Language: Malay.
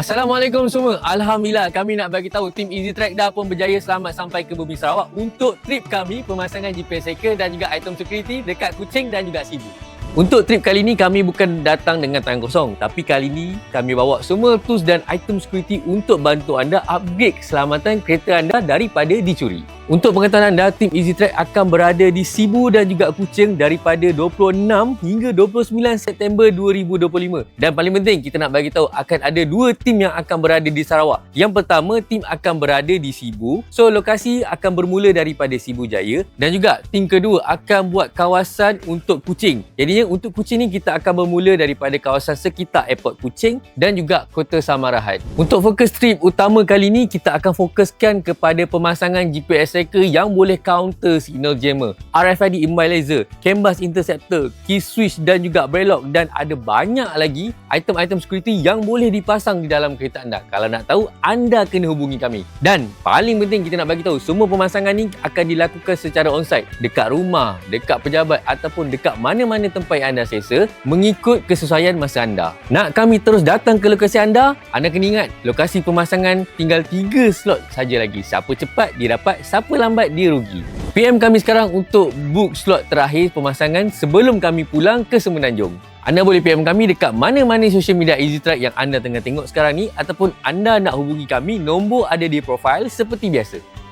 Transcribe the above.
Assalamualaikum semua. Alhamdulillah kami nak bagi tahu tim Easy Track dah pun berjaya selamat sampai ke Bumi Sarawak untuk trip kami pemasangan GPS hacker dan juga item security dekat Kuching dan juga Sibu. Untuk trip kali ni kami bukan datang dengan tangan kosong tapi kali ni kami bawa semua tools dan item security untuk bantu anda upgrade keselamatan kereta anda daripada dicuri. Untuk pengetahuan anda, tim Easy Track akan berada di Sibu dan juga Kuching daripada 26 hingga 29 September 2025. Dan paling penting, kita nak bagi tahu akan ada dua tim yang akan berada di Sarawak. Yang pertama, tim akan berada di Sibu. So, lokasi akan bermula daripada Sibu Jaya. Dan juga tim kedua akan buat kawasan untuk Kuching. Jadinya untuk Kuching ni kita akan bermula daripada kawasan sekitar Airport Kuching dan juga Kota Samarahan. Untuk fokus trip utama kali ni, kita akan fokuskan kepada pemasangan GPS tracker yang boleh counter signal jammer, RFID immobilizer, CAN bus interceptor, key switch dan juga brake dan ada banyak lagi item-item security yang boleh dipasang di dalam kereta anda. Kalau nak tahu, anda kena hubungi kami. Dan paling penting kita nak bagi tahu semua pemasangan ni akan dilakukan secara onsite dekat rumah, dekat pejabat ataupun dekat mana-mana tempat yang anda selesa mengikut kesesuaian masa anda. Nak kami terus datang ke lokasi anda? Anda kena ingat, lokasi pemasangan tinggal 3 slot saja lagi. Siapa cepat dia dapat, siapa siapa lambat dia rugi. PM kami sekarang untuk book slot terakhir pemasangan sebelum kami pulang ke Semenanjung. Anda boleh PM kami dekat mana-mana social media Easy Track yang anda tengah tengok sekarang ni ataupun anda nak hubungi kami, nombor ada di profil seperti biasa.